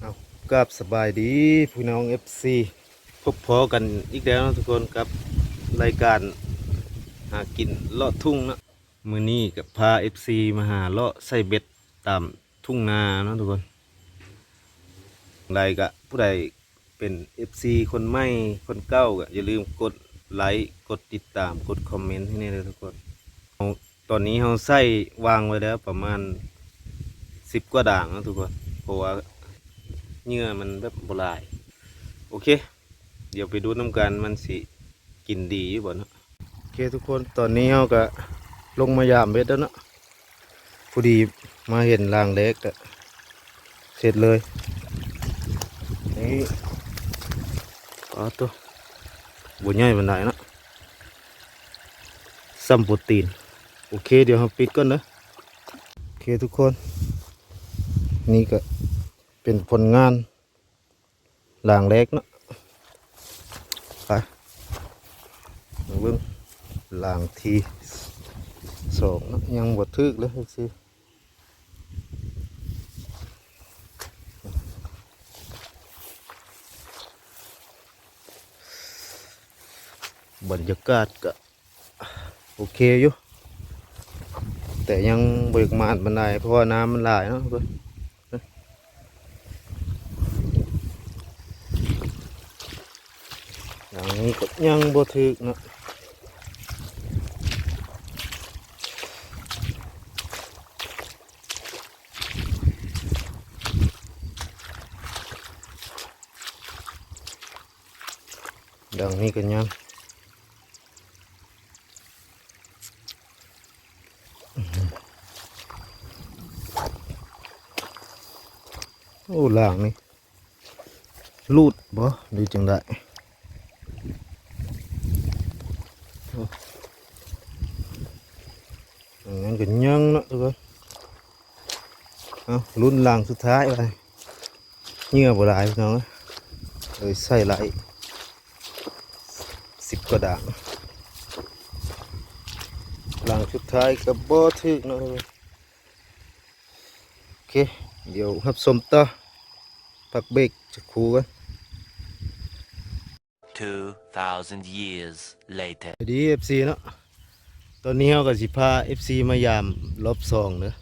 เอากับสบายดีพี่น้อง FC พบพอกันอีกแล้วนะทุกคนกับรายการหากินเลาะทุ่งนะมือนี้กับพา FC มาหาเลาะใส่เบ็ดตามทุ่งนาเนาะทุกคนใดกะผู้ใดเป็น FC คนใหม่คนเก่าก็อย่าลืมกดไลค์กดติดตามกดคอมเมนต์ให้แน่เลยทุกคนตอนนี้เราใส่วางไว้แล้วประมาณสิบกว่าด่างนะทุกคนเพราะว่า เหงื่อมันแบบโบราณโอเค เดี๋ยวไปดูน้ำกันมันสิกินดีอยู่บ่เนาะโอเคทุกคนตอนนี้เราก็ลงมายามเบ็ดแล้วเนาะพอดีมาเห็นรางเล็กก็เสร็จเลยนี่อ๋อตัวบนใหญ่บันไดเนาะซัมโปรตีน โอเคเดี๋ยวเราปิดก่อนนะโอเคทุกคน นี่ก็เป็นผลงาน หลางเล็กเนาะไปมาเบิ่งหลางทีสองเนาะยังบดทึกเลยสิบรรยากาศก็โอเคอยู่แต่ยังเบิกมานบันไดเพราะว่าน้ำมันหลายเนาะเพื่อน อย่าง นี้ก็ยังบ่ถึกเนาะดังนี้ก็ยังโอ้ล่างนี่ลูดบ่หรือจังได้ งั้นก็ยังเนาะทุกคนเอารุ่นหลังสุดท้ายไปเหงื่อบ่หลายพี่น้องเอ้ยใส่ไหลายสิบกว่าด่างหลังสุดท้ายกับบ่ถึกเนาะทุกคนโอเค เดี๋ยวรับสมต่อพักเบรกจะครูกัน 2,000 years later. สวัสดี FC เนาะตอนนี้เราก็สิพา FC มายามรอบสองเนอะ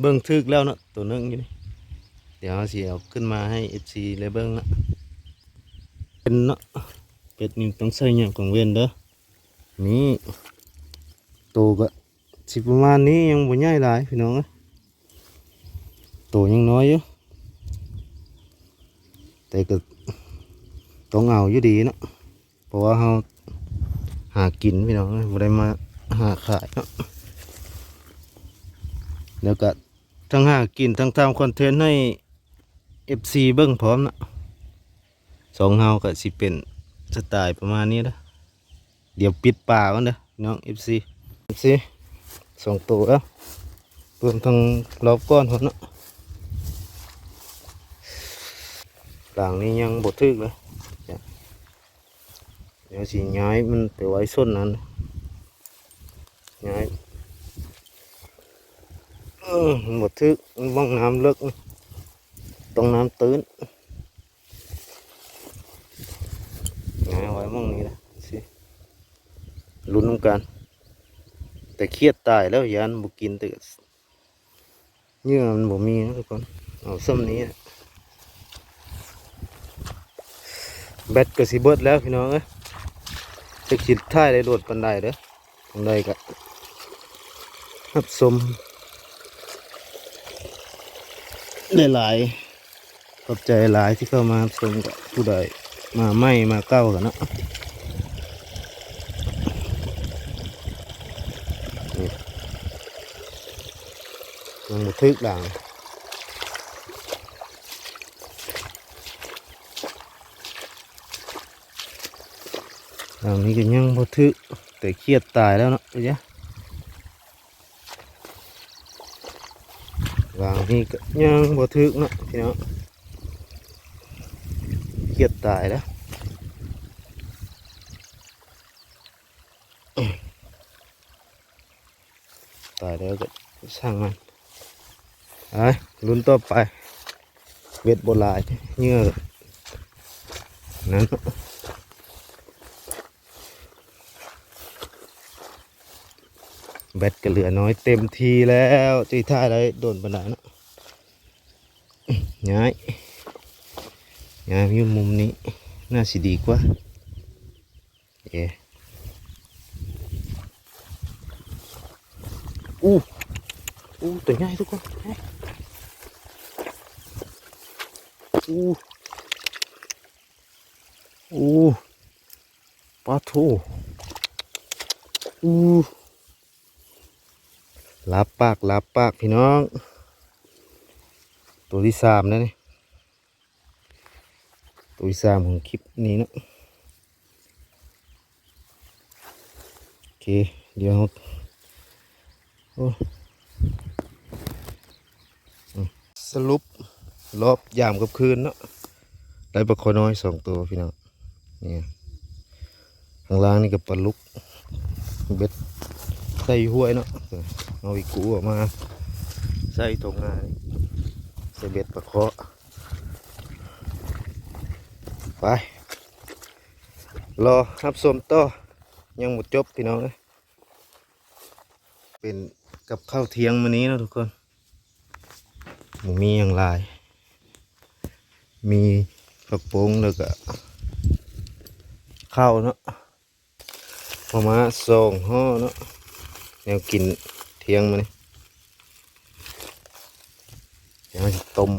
เบิ้งทึกแล้วเนาะตัวนึงอยู่นี่เดี๋ยวเราสิเอาขึ้นมาให้ FC เลยเบิ้งเนาะเป็นเนาะเป็ดนี่ต้องใส่เนี่ยของเวนเด้อนี่ตัวก็สิประมาณนี้ยังบ่ใหญ่หลายพี่น้องเอ้ยตัวยังน้อยอยู่แต่ก็ต้องเอาอยู่ดีเนาะ เพราะว่าเราหากินพี่น้องไม่ได้มาหาขายเนาะแล้วก็ทั้งหากินทั้งทำคอนเทนต์ให้ FC เบิ้งพร้อมนะสองเฮาก็สิเป็นสไตล์ประมาณนี้นะเดี๋ยวปิดป่ากันเด้อพี่น้อง FC FC สองตัวแล้วรวมทั้งรอบก้อนผมนะหลังนี้ยังบดทึกเลย ดี๋ยวสิย้ายมันไปไว้ส้นนั้นย้ายหมดทึกมันบ้องน้ำเลิกต้องน้ำตื้นย้ายไว้บ้องนี้นะสิลุ้นน้ำกัน แต่เครียดตายแล้วยันบุกินแต่ก็เหงื่อมันบ่มีนะทุกคนเอาซ้ำนี้แบตก็สิเบิดแล้วพี่น้องเอ้ย จะคิดท่ายได้โดดปันไดเด้อทางใดก็รับสมหลายๆขอบใจหลายที่เข้ามาชมกับผู้ใดมาไม่มาเก้ากันเนะมันทึกด่างด่าง นี้ก็ยังบัทึกแต่เครียดตายแล้วเนาะไปจ้ะด่างนี้ก็ยังบัทึกเนาะพี่น้องเครียดตายแล้วตายแล้วก็ช่างมันไปลุ้นต่อไปเวทโบราณเหงื่อนั้น แบตก็เหลือน้อยเต็มทีแล้วจีท่าอะไรโดนปัญหาเนาะย้ายย้ายมาอยู่มุมนี้ น่าสิดีกว่าเออู้อู้ตัวใหญ่ทุกคนอู้อู้ปลาทูอู้ ลับปากลับปากพี่น้อง ตัวที่สามนะนี่ตัวที่สามของคลิปนี้นะโอเคเดี๋ยวเราสรุปรอบยามกับคืนเนาะได้ปลาคอน้อยสองตัวพี่น้องเนี่ยข้างล่างนี่กับปลาลุกเบ็ดใส่ห้วยเนาะ เอาอีกกูออกมา ใส่ตรงงานใส่เบ็ดปลาเคาะไป รอรับสมต่อ ยังหมดจบพี่น้องเอ้ยเป็นกับข้าวเที่ยงมื้อนี้นะทุกคนม,มีอย่างไรมีผักโป่งแล้วก็ข้าวเนาะประมาณสองห่อเนาะแนวกิน เทียงมานี่เดี๋ยวต้ม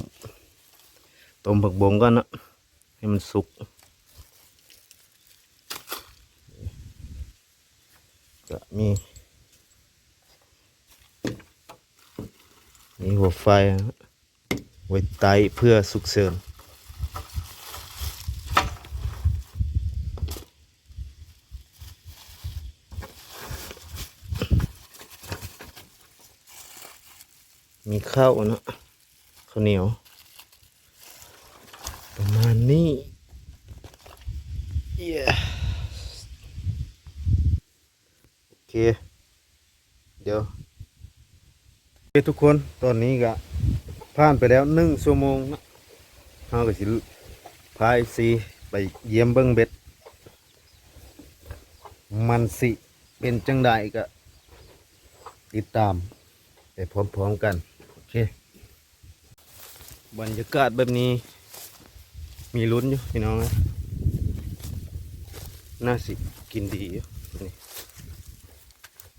ต้มผักบงก่อนนะให้มันสุกก็มีมีหัวไฟไว้ไตเพื่อสุกเสริม มีข้าวนะข้าวเหนียว ประมาณนี้เย้โอเค เดี๋ยวโอเคทุกคนตอนนี้ก็ผ่านไปแล้วหนึ่งชั่วโมงนะเราก็สิพายซีไปเยี่ยมเบิ้งเบ็ด มันสิเป็นจังใดก็ติดตามไปพร้อมๆกัน เคบรรยากาศแบบนี้ มีลุ้นอยู่พี่น้องนะน่าสิกินดีอยู่นี่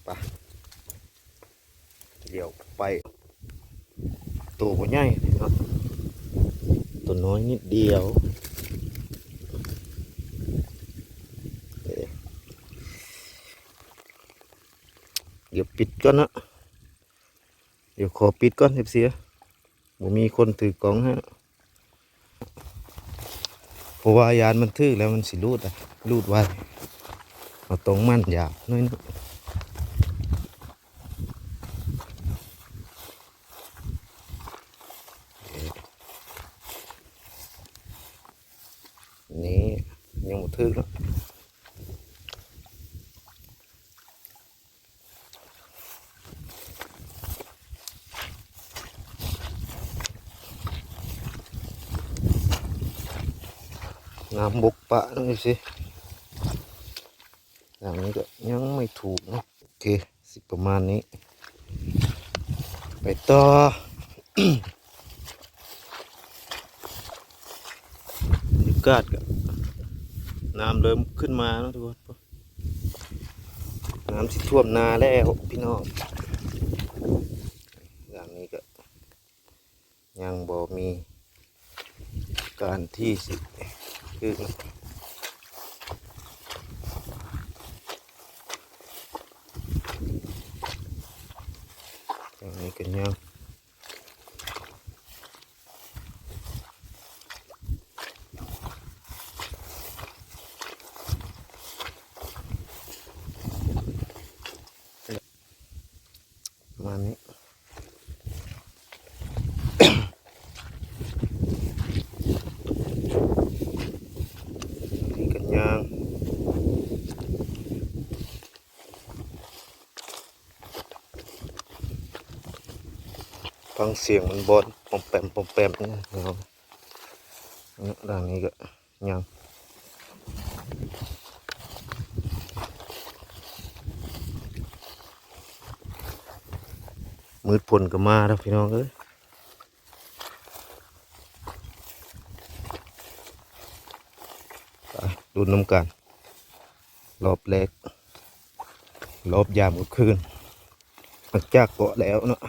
ปะเดี๋ยวไป ตัวบ่ใหญ่เนาะตัวน้อยนิดเดียวเอ๊ะเดี๋ยวปิดก่อนนะ เดี๋ยวขอปิดก่อนเอฟซีผมมีคนถือกล้องให้นะเพราะว่ายานมันทื่อแล้วมันสิรูดอะรูดไว้เอาตรงมันยากน้อยนะนี่ยังหมดทื่อแล้ว น้ำบกปะนี่สิอย่างนี้ก็ยังไม่ถูกนะโอเค สิประมาณนี้ ไปต่อบรรยากาศก็น้ำเริ่มขึ้นมาแล้วทุกคนน้ำสิท่วมนาแล้วพี่น้องอย่างนี้ก็ยังบ่มีการที่สิ คืออย่างนี้กันยังประมาณนี้ นี่กันยาง ฟังเสียงมันบอลปอมแปมปอมแปมนี่นะครับนี่ด้านนี้ก็ยังมืดผลก็มาแล้วพี่น้องเอ้ยดูน้ำกัน รอบแรกรอบยามกลางคืนหลังจากเกาะแล้วเนาะ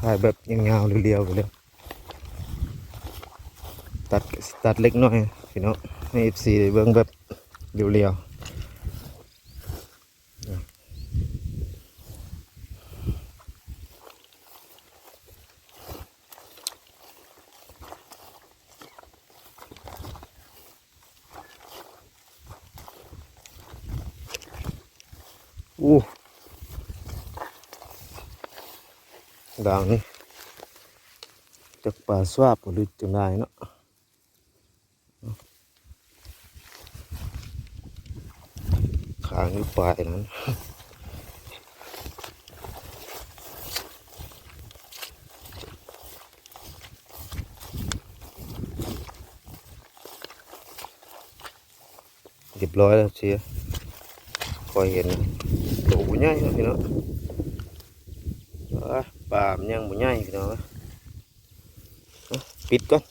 ถ่ายแบบยาวๆเรียวๆไปเลยตัดตัดเล็กน้อยพี่น้องให้เอฟซีได้เบิ้งแบบเรียวๆอู้ด่างนี่ จากป่าสวาบหรือจังได้เนาะขางอยู่ปลายนั้นเรียบร้อยแล้วเชียคอยเห็นโตใหญ่แล้วพี่น้องปลามันยังบ่ใหญ่พี่น้อง ปิดก่อน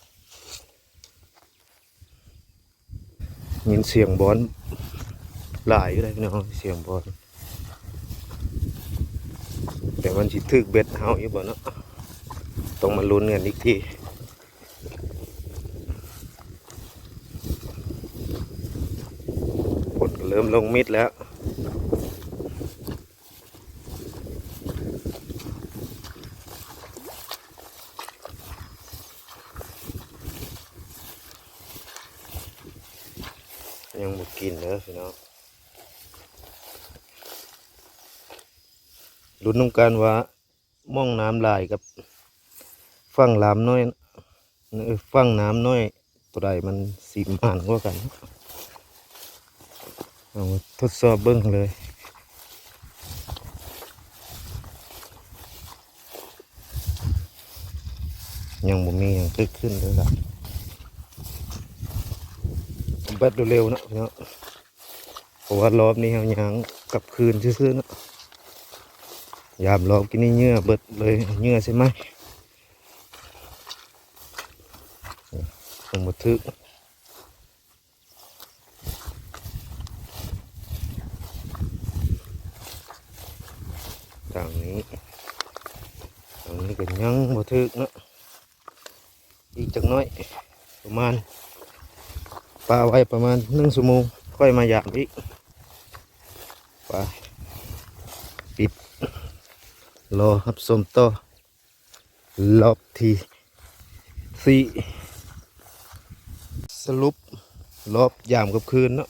ยินเสียงบอลหลายอยู่เลยพี่น้องเสียงบอลแต่มันสิถึกเบ็ดเฮาอยู่บ่เนาะต้องมาลุ้นกันอีกทีฝนเริ่มลงมิดแล้ว กินเด้อพี่น้องลุ้นน้ำกันว่าม่องน้ำลายกับฟังลามน้อยฟังน้ำน้อยตัวใดมันสีมันกว่ากันเอาทดสอบเบิ้งเลยยังบ่มีอย่างเกิดขึ้นเลยล่ะ แบดเร็วๆนะพี่น้องเพราะว่ารอบนี้เอายางกลับคืนซื่อๆเนาะยามรอบกินนี่เงื่อเบิดเลยเงื่อใช่ไหมต้องมาทึกทางนี้ทางนี้ก็ยังบ่ถึกเนาะอีกจักน้อยประมาณ ปลาไว้ประมาณหนึ่งชั่วโมงค่อยมาหยามอีกไปปิดรอครับสมต่อรอบที่สี่สรุปรอบยามกับคืนเนาะ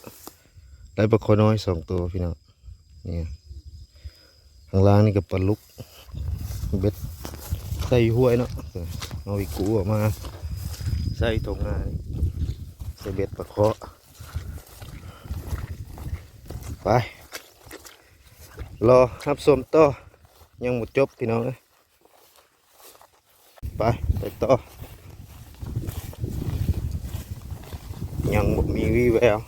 ได้ปลาคอน้อยสองตัวพี่น้องนี่ข้างล่างนี่ก็ปลาลุกเบ็ดใส่ห้วยเนาะเออเอาอีกกูออกมาใส่ตรงงาน ใส่เบ็ดปลาเคาะไป รอรับสมต่อ ยังหมดจบพี่น้องเอ้ยไป ไปต่อ ยังบ่มีวี่แวว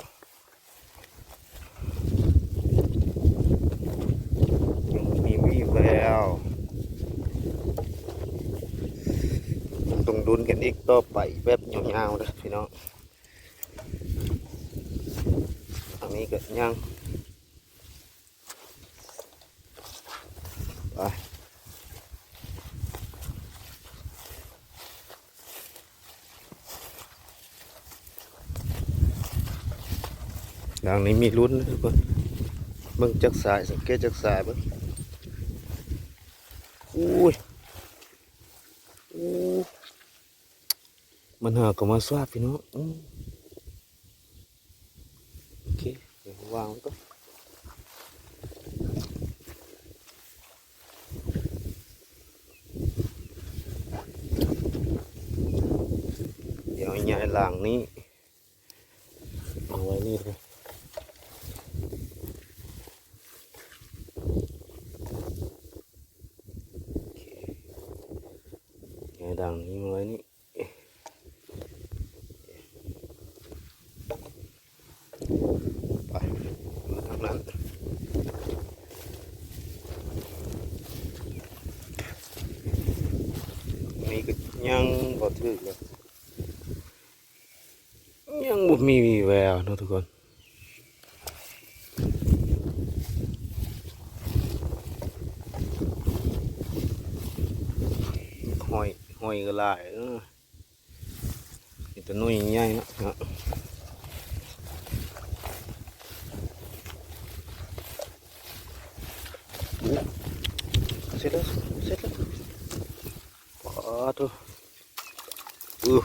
ยังมีวี่แววต้องดุนกันอีกต่อไปแบบยาวๆนะพี่น้อง อั นนี้ก็ยังไปอย่างนี้มีลุ้นนะทุกคนเบิ่งจักสายสังเกตจักสายเบิ่งอุ้ยอู้มันหาก็มาสวาดพี่น้องอืมโอเค เดี๋ยววางไว้ก่อน เนี่ยหลังนี้เอาไว้นี่เลย ดังนี้มาไว้นี่ไปมาทางนั้นนี่ก็ยังบ่ถึกเลย ยังบ่มีวี่แววเนาะทุกคนหอยหอยก็หลายเออนี่ตัวน้อยใหญ่เนาะเนาะอู้เสร็จแล้วเสร็จแล้วปอดดูอู้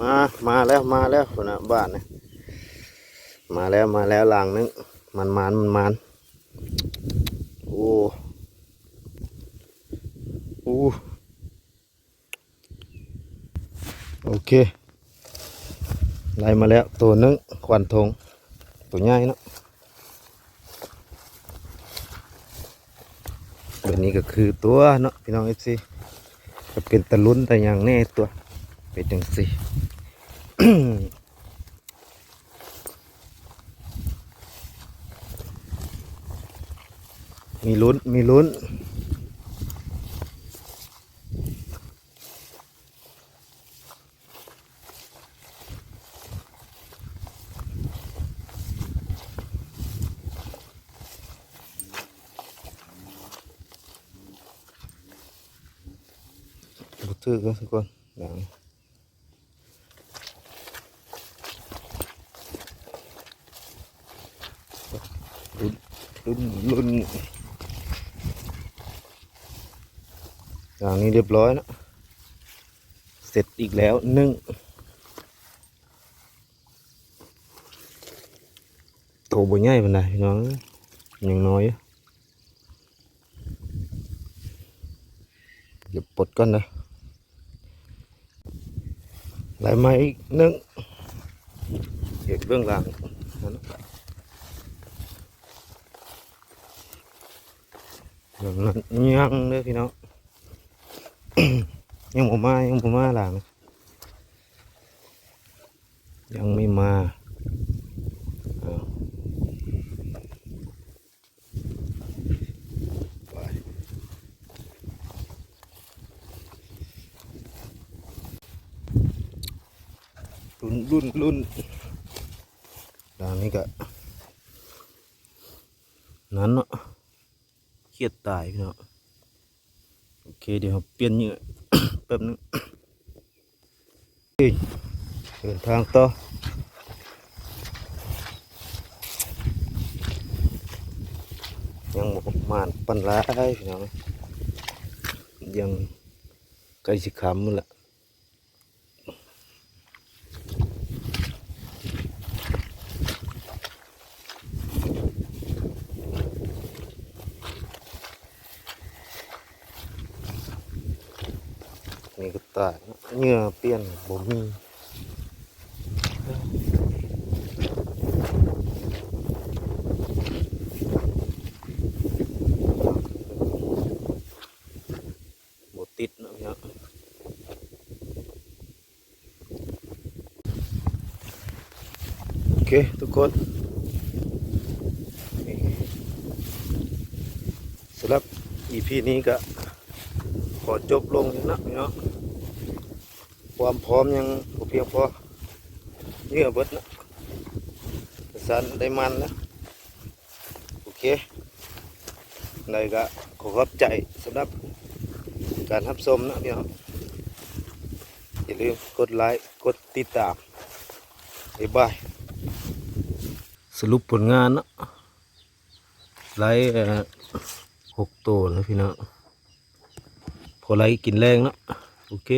มามาแล้วมาแล้วคนน่ะบ้านเนี่ยมาแล้วมาแล้วหลังนึงมันมันมันมันโอ้อู้โอเคไล่มาแล้วตัวนึงควันทงตัวใหญ่เนาะตัวนี้ก็คือตัวเนาะพี่น้องเอฟซีก็เป็นตะลุ้นแต่อย่างแน่ตัวเป็นจังสี มีลุ้น มีลุ้นบถือก็ทุกคนดังลุ้นลุ้นลุ้นอย่าง นี้เรียบร้อยนะเสร็จอีกแล้วหนึ่งโตบ่ใหญ่ปานใดพี่น้องอยังน้อยเดี๋ยวปลดก่อนนะไหลมาอีกหนึ่งเก็บเบื้องหลังนั่นนั่นยังเลยพี่น้อง ยังบ่มายังบ่มาหลังยังไม่มารุ่นรุ่นรุ่นดางนี้ก็นั้นเนาะเครียดตายพี่เนาะ เคเดี๋ยวเราเปลี่ยนเหยื่อแป๊บนึงเฮ้ยเดินทางต่อยังบกมานปันร้ายพี่น้องยังใกล้สิขำมันละ นี่ก็ตายเงื่อเปลี่ยนบ่มีบ่ติดเนะพี่เนาะโอเคทุกคนสำหรับ EP นี้ก็ อจบลงนะพี่น้องความพร้อมยังเพียงพอเนื้อเบิดนะสันได้มันนะโอเคในก็ขอขอบใจสำหรับการรับชมนะพี่น้องอย่าลืมกดไลค์กดติดตามบ๊ายบายสรุปผลงานนะไลค์หกตัวนะพี่น้อง ขอไล่กินแรงเนาะโอเค